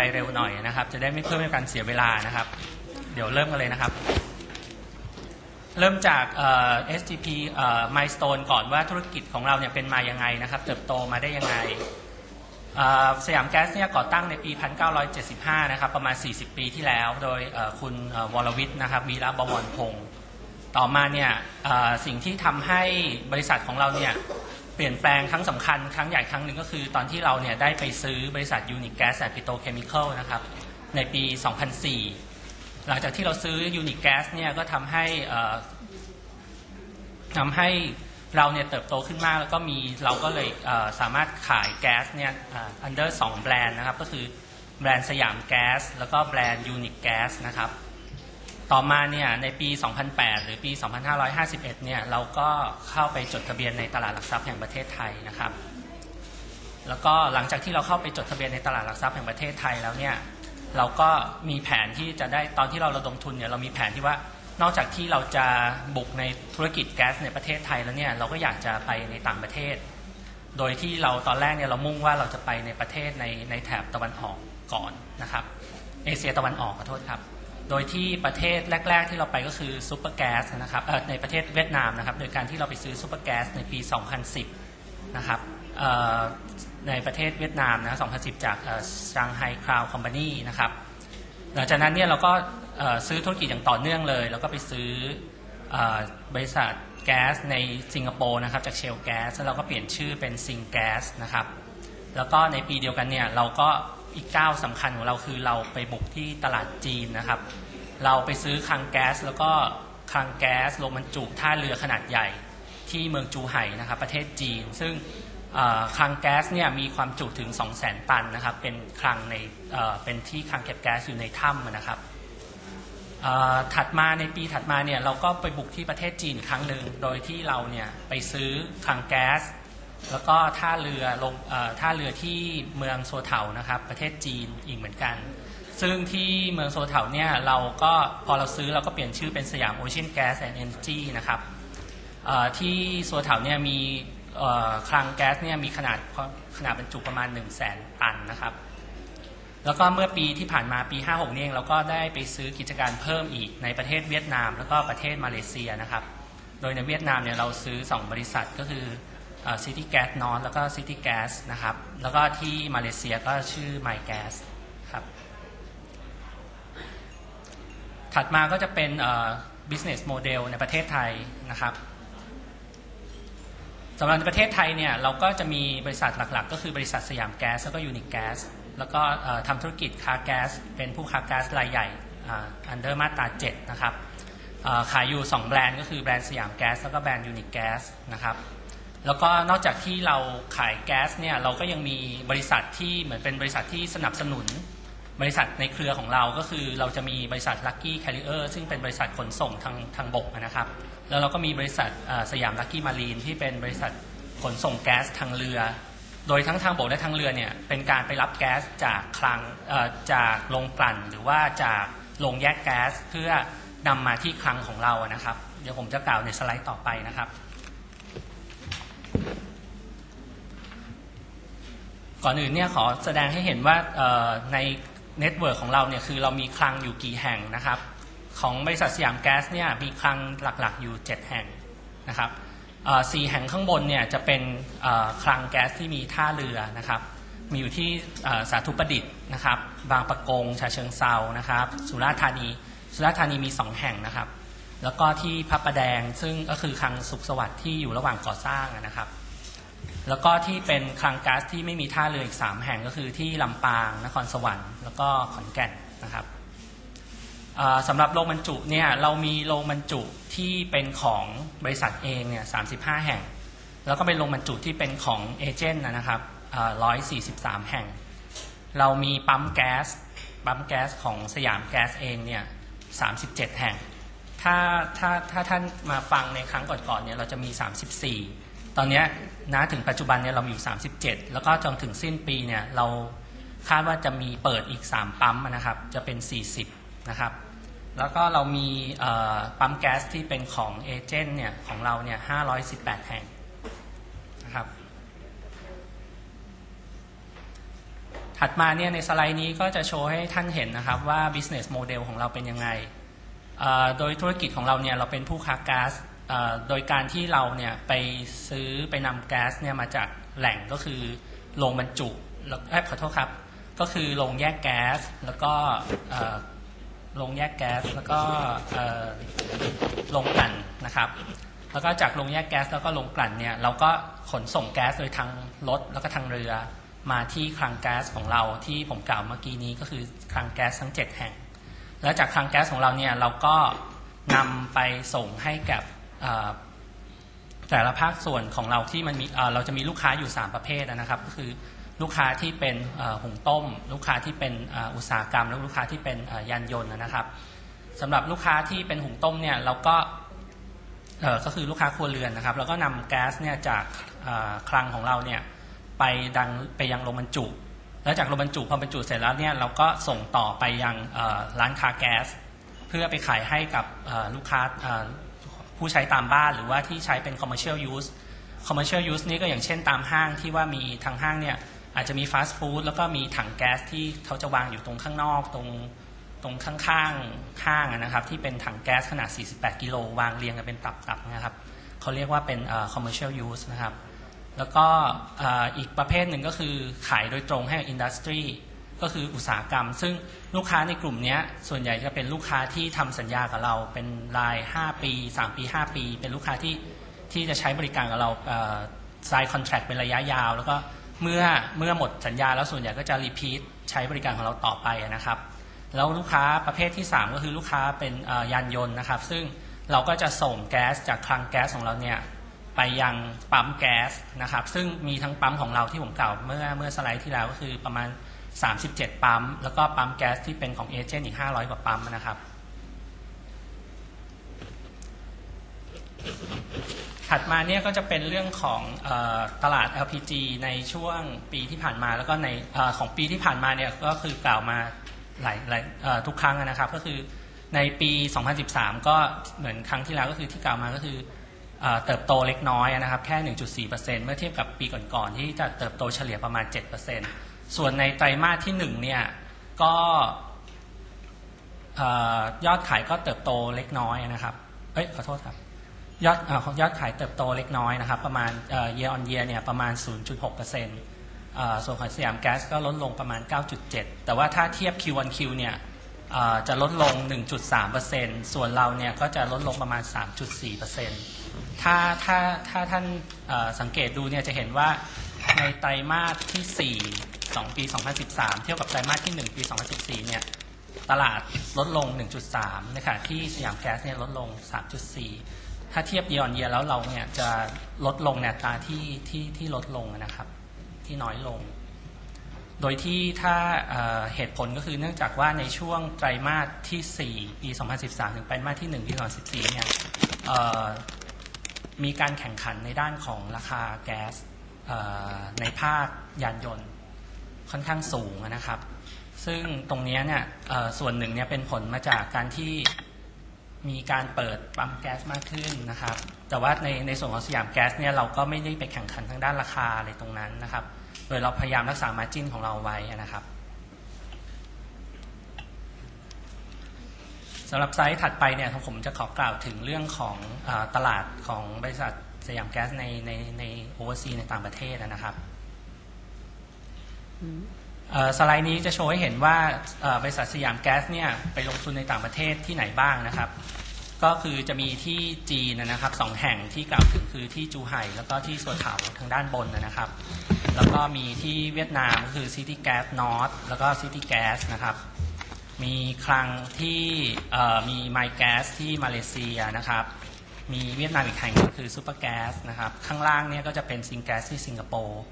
ไปเร็วหน่อยนะครับ จะได้ไม่เพื่มการเสียเวลานะครับ เดี๋ยวเริ่มกันเลยนะครับ เริ่มจาก STP milestone ก่อนว่าธุรกิจของเราเนี่ยเป็นมายังไงนะครับ เติบโตมาได้ยังไงสยามแก๊สเนี่ยก่อตั้งในปี 1975 นะครับ ประมาณ 40 ปีที่แล้ว โดยคุณวรวิทย์นะครับวีระบวรพงศ์ต่อมาเนี่ยสิ่งที่ทำให้บริษัทของเราเนี่ย เปลี่ยนแปลงครั้งสำคัญครั้งใหญ่ครั้งหนึ่งก็คือตอนที่เราเนี่ยได้ไปซื้อบริษัท Unique Gas and Petrochemical นะครับในปี 2004 หลังจากที่เราซื้อ Unique Gas เนี่ยก็ทำให้เอ่อทำให้เราเนี่ยเติบโตขึ้นมากแล้วก็มีเราก็เลยเสามารถขายแก๊สเนี่ยอันเดอร์สองแบรนด์นะครับ ก็คือแบรนด์สยามแก๊สแล้วก็แบรนด์ยูนิคแก๊สนะครับ ต่อมาเนี่ยในปี 2008 หรือปี 2551 เนี่ยเราก็เข้าไปจดทะเบียนในตลาดหลักทรัพย์แห่งประเทศไทยนะครับ แล้วก็หลังจากที่เราเข้าไปจดทะเบียนในตลาดหลักทรัพย์แห่งประเทศไทยแล้วเนี่ยเราก็มีแผนที่จะได้ตอนที่เราระดมทุนเนี่ยเรามีแผนที่ว่านอกจากที่เราจะบุกในธุรกิจแก๊สในประเทศไทยแล้วเนี่ยเราก็อยากจะไปในต่างประเทศ โดยที่เราตอนแรกเนี่ยเรามุ่งว่าเราจะไปในประเทศในในแถบตะวันออกก่อนนะครับ เอเชียตะวันออกขอโทษครับ โดยที่ประเทศแรก ๆ ที่เราไปก็คือซูเปอร์แก๊สนะครับในประเทศเวียดนามนะครับ โดยการที่เราไปซื้อซูเปอร์แก๊สในปี 2010 นะครับในประเทศเวียดนามนะ2010 จากชางไฮคราวคอมพานีนะครับ หลังจากนั้นเนี่ยเราก็ซื้อธุรกิจอย่างต่อเนื่องเลย แล้วก็ไปซื้อเออบริษัทแก๊สในสิงคโปร์นะครับจากเชลแก๊สแล้วเราก็เปลี่ยนชื่อเป็นซิงแก๊สนะครับ แล้วก็ในปีเดียวกันเนี่ยเราก็ อีกก้าวสำคัญของเราคือเราไปบุกที่ตลาดจีนนะครับ เราไปซื้อคลังแก๊ส แล้วก็คลังแก๊สลงบรรจุท่าเรือขนาดใหญ่ที่เมืองจูไห่นะครับ ประเทศจีน ซึ่งคลังแก๊สเนี่ยมีความจุถึง 2 0 0 0 0 0 ตันนะครับ เป็นคลังในเเป็นที่คลังเก็บแก๊สอยู่ในถ้ำนะครับถัดมาในปีถัดมาเนี่ยเราก็ไปบุกที่ประเทศจีนครั้งหนึ่งโดยที่เราเนี่ยไปซื้อคลังแก๊ส แล้วก็ท่าเรือลงท่าเรือที่เมืองโซเถานะครับ ประเทศจีนอีกเหมือนกัน ซึ่งที่เมืองโซเถาเนี่ยเราก็พอเราซื้อเราก็เปลี่ยนชื่อเป็นสยามโอเชียนแก๊สแอนด์เอนจีนะครับที่โซเถาเนี่ยมีคลังแก๊สเนี่ยมีขนาดขนาดบรรจุประมาณ 1 0 0 0 0แสนตันนะครับ แล้วก็เมื่อปีที่ผ่านมาปี 56นี่เองเราก็ได้ไปซื้อกิจการเพิ่มอีกในประเทศเวียดนาม แล้วก็ประเทศมาเลเซียนะครับ โดยในเวียดนามเนี่ยเราซื้อ 2 บริษัทก็คือ ซิตี้แก๊สนอตแล้วก็ซิตี้แก๊สนะครับ แล้วก็ที่มาเลเซียก็ชื่อไมแก๊สครับ ถัดมาก็จะเป็นเอ่อ business model ในประเทศไทยนะครับสำหรับในประเทศไทยเนี่ยเราก็จะมีบริษัทหลักๆ ก็คือบริษัทสยามแก๊สแล้วก็ยูนิคแก๊สแล้วก็ทำธุรกิจค้าแก๊สเป็นผู้ค้าแก๊สรายใหญ่อันเดอร์มาตรา7นะครับขายอยู่ 2 แบรนด์ก็คือแบรนด์สยามแก๊สแล้วก็แบรนด์ยูนิคแก๊สนะครับ แล้วก็นอกจากที่เราขายแก๊สเนี่ยเราก็ยังมีบริษัทที่เหมือนเป็นบริษัทที่สนับสนุน บริษัทในเครือของเราก็คือเราจะมีบริษัท Lucky Carrier ซึ่งเป็นบริษัทขนส่งทางทางบกนะครับ แล้วเราก็มีบริษัทสยาม Lucky Marine ที่เป็นบริษัทขนส่งแก๊สทางเรือ โดยทั้งทางบกและทางเรือเนี่ยเป็นการไปรับแก๊สจากคลังจากโรงกลั่น หรือว่าจากโรงแยกแก๊สเพื่อนำมาที่คลังของเรานะครับ เดี๋ยวผมจะกล่าวในสไลด์ต่อไปนะครับ ก่อนอื่นเนี่ยขอแสดงให้เห็นว่าในเน็ตเวิร์กของเราเนี่ยคือเรามีคลังอยู่กี่แห่งนะครับ ของบริษัทสยามแก๊สเนี่ยมีคลังหลักๆอยู่ 7 แห่งนะครับสี่แห่งข้างบนเนี่ยจะเป็นคลังแก๊สที่มีท่าเรือนะครับ มีอยู่ที่สาธุประดิษฐ์นะครับ บางปะกงฉะเชิงเซานะครับ สุราษฎร์ธานีสุราษฎร์ธานีมี 2 แห่งนะครับ แล้วก็ที่พระประแดงซึ่งก็คือคลังสุขสวัสดิ์ที่อยู่ระหว่างก่อสร้างนะครับ แล้วก็ที่เป็นคลังก๊าซที่ไม่มีท่าเรืออีก 3 แห่งก็คือที่ลำปาง นครสวรรค์ แล้วก็ขอนแก่นนะครับสำหรับโรงบรรจุเนี่ยเรามีโรงบรรจุที่เป็นของบริษัทเองเนี่ย35 แห่ง แล้วก็เป็นโรงบรรจุที่เป็นของเอเจนต์นะครับเอ่อ143 แห่ง เรามีปั๊มแก๊สปั๊มแก๊สของสยามแก๊สเองเนี่ย37 แห่ง ถ้าถ้าถ้าท่านมาฟังในครั้งก่อนๆเนี่ยเราจะมี 34 ตอนนี้นะถึงปัจจุบันเนี่ยเรามีอยู่ 37 แล้วก็จนถึงสิ้นปีเนี่ยเราคาดว่าจะมีเปิดอีก 3 ปั๊มนะครับ จะเป็น 40 นะครับ แล้วก็เรามีปั๊มแก๊สที่เป็นของเอเจนต์เนี่ยของเราเนี่ย 518 แห่งนะครับ ถัดมาเนี่ยในสไลด์นี้ก็จะโชว์ให้ท่านเห็นนะครับว่า business model ของเราเป็นยังไง โดยธุรกิจของเราเนี่ยเราเป็นผู้ค้าก๊าซ โดยการที่เราเนี่ยไปซื้อไปนำแก๊สเนี่ยมาจากแหล่งก็คือโรงบรรจุแล้วขอโทษครับ ก็คือโรงแยกแก๊สแล้วก็โรงแยกแก๊สแล้วก็โรงกลั่นนะครับ แล้วก็จากโรงแยกแก๊สแล้วก็โรงกลั่นเนี่ยเราก็ขนส่งแก๊สโดยทางรถแล้วก็ทางเรือมาที่คลังแก๊สของเราที่ผมกล่าวเมื่อกี้นี้ก็คือคลังแก๊สทั้ง 7 แห่ง แล้วจากคลังแก๊สของเราเนี่ยเราก็นำไปส่งให้กับ แต่ละภาคส่วนของเราที่มันมีเราจะมีลูกค้าอยู่ 3 ประเภทนะครับ ก็คือลูกค้าที่เป็นหุงต้ม ลูกค้าที่เป็นอุตสาหกรรม และลูกค้าที่เป็นยานยนต์นะครับสำหรับลูกค้าที่เป็นหุงต้มเนี่ยเราก็ก็คือลูกค้าครัวเรือนนะครับแล้วก็นำแก๊สเนี่ยจากคลังของเราเนี่ยไปดังไปยังโรงบรรจุ แล้วจากโรงบรรจุพอบรรจุเสร็จแล้วเนี่ยเราก็ส่งต่อไปยังร้านค้าแก๊ส เพื่อไปขายให้กับลูกค้า ผู้ใช้ตามบ้านหรือว่าที่ใช้เป็น commercial use commercial use นี่ก็อย่างเช่นตามห้างที่ว่ามีทางห้างเนี่ยอาจจะมีฟาสต์ฟู้ดแล้วก็มีถังแก๊สที่เขาจะวางอยู่ตรงข้างนอกตรงตรงข้างๆห้างนะครับที่เป็นถังแก๊สขนาด 48 กิโลวางเรียงกันเป็นตับๆนะครับเขาเรียกว่าเป็นเอ่อ commercial use นะครับ แล้วก็อีกประเภทหนึ่งก็คือขายโดยตรงให้กับ industry ก็คืออุตสาหกรรม ซึ่งลูกค้าในกลุ่มนี้ส่วนใหญ่จะเป็นลูกค้าที่ทำสัญญากับเรา เป็นราย 5 ปี 3 ปี 5 ปี เป็นลูกค้าที่ที่จะใช้บริการกับเราเอ่อ sign contract เป็นระยะยาว แล้วก็เมื่อเมื่อหมดสัญญาแล้วส่วนใหญ่ก็จะ repeat ใช้บริการของเราต่อไปนะครับ แล้วลูกค้าประเภทที่ 3 ก็คือลูกค้าเป็นยานยนต์นะครับ ซึ่งเราก็จะส่งแก๊สจากคลังแก๊สของเราเนี่ยไปยังปั๊มแก๊สนะครับซึ่งมีทั้งปั๊มของเราที่ผมกล่าวเมื่อเมื่อสไลด์ที่แล้วก็คือประมาณ 37 ปั๊ม แล้วก็ปั๊มแก๊สที่เป็นของเอเจนต์อีก 500 กว่าปั๊มนะครับ ถัดมาเนี่ยก็จะเป็นเรื่องของออตลาด LPG ในช่วงปีที่ผ่านมาแล้วก็ในออของปีที่ผ่านมาเนี่ยก็คือกล่าวมาหลายหลายทุกครั้งนะครับ ก็คือในปี 2013 ก็เหมือนครั้งที่แล้วก็คือที่กล่าวมาก็คือเอเติบโตเล็กน้อยนะครับ แค่ 1.4%เมื่อเทียบกับปีก่อนๆที่จะเติบโตเฉลี่ยประมาณ 7% ส่วนในไตรมาสที่1เนี่ยก็ยอดขายก็เติบโตเล็กน้อยนะครับเอ้ยขอโทษครับยอดอยอดขายเติบโตเล็กน้อยนะครับ ประมาณเอ่อ year on year เนี่ยประมาณ 0.6%เอ่อส่วนของสยามแก๊สก็ลดลงประมาณ 9.7 แต่ว่าถ้าเทียบ Q on Q เนี่ยเอ่อจะลดลง 1.3%ส่วนเราเนี่ยก็จะลดลงประมาณ 3.4%ถ้าถ้าถ้าท่านสังเกตดูเนี่ยจะเห็นว่าในไตรมาสที่ 4 2 ปี 2013 เทียบกับไตรมาสที่ 1 ปี 2014 เนี่ย ตลาดลดลง 1.3 นะคะที่สยามแก๊สเนี่ยลดลง 3.4 ถ้าเทียบเยียร์เยียแล้วเราเนี่ยจะลดลงแนตาที่ที่ที่ลดลงนะครับ ที่น้อยลง โดยที่ถ้าเเหตุผลก็คือเนื่องจากว่าในช่วงไตรมาสที่ 4 ปี 2013 ถึงไตรมาสที่ 1 ปี 2014 เนี่ยเอ่อมีการแข่งขันในด้านของราคาแก๊สในภาคยานยนต์ ค่อนข้างสูงนะครับ ซึ่งตรงนี้เนี่ยส่วนหนึ่งเนี่ยเป็นผลมาจากการที่มีการเปิดปั๊มแก๊สมากขึ้นนะครับ แต่ว่าในในส่วนของสยามแก๊สเนี่ยเราก็ไม่ได้ไปแข่งขันทางด้านราคาอะไรตรงนั้นนะครับ โดยเราพยายามรักษามาจิ้นของเราไว้นะครับสำหรับไซต์ถัดไปเนี่ยผมจะขอกล่าวถึงเรื่องของอตลาดของบริษัทสยามแก๊สในในในโอเวอร์ซีในต่างประเทศนะครับ สไลด์นี้จะโชว์ให้เห็นว่าบริษัทสยามแก๊สเนี่ยไปลงทุนในต่างประเทศที่ไหนบ้างนะครับ ก็คือจะมีที่จีนนะครับสองแห่งที่กล่าวถึงคือที่จูไห่แล้วก็ที่สัวเถาทางด้านบนนะครับ แล้วก็มีที่เวียดนามก็คือซิตี้แก๊สนอตแล้วก็ซิตี้แก๊สนะครับมีคลังที่มีไมแก๊สที่มาเลเซียนะครับ มีเวียดนามอีกแห่งก็คือซูเปอร์แก๊สนะครับ ข้างล่างเนี่ยก็จะเป็นซิงแก๊สที่สิงคโปร์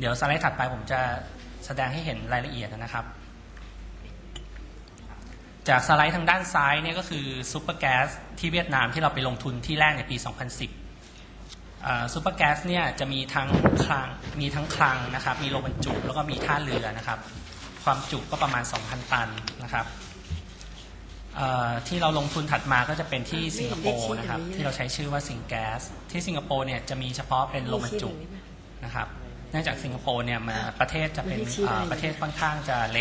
เดี๋ยวสไลด์ถัดไปผมจะแสดงให้เห็นรายละเอียดนะครับ จากสไลด์ทางด้านซ้ายเนี่ยก็คือซูเปอร์แก๊สที่เวียดนามที่เราไปลงทุนที่แรกในปี 2010ซูเปอร์แก๊สเนี่ยจะมีทั้งคลังมีทั้งคลังนะครับ มีโรงบรรจุแล้วก็มีท่าเรือนะครับ ความจุก็ประมาณ 2,000 ตันนะครับเอ่อที่เราลงทุนถัดมาก็จะเป็นที่สิงคโปร์นะครับ ที่เราใช้ชื่อว่าสิงแก๊สที่สิงคโปร์เนี่ยจะมีเฉพาะเป็นโรงบรรจุนะครับ เนื่องจากสิงคโปร์เนี่ยมันประเทศจะเป็นไม่ได้ชี้ได้เอ่อประเทศค่อนข้างจะเล็ก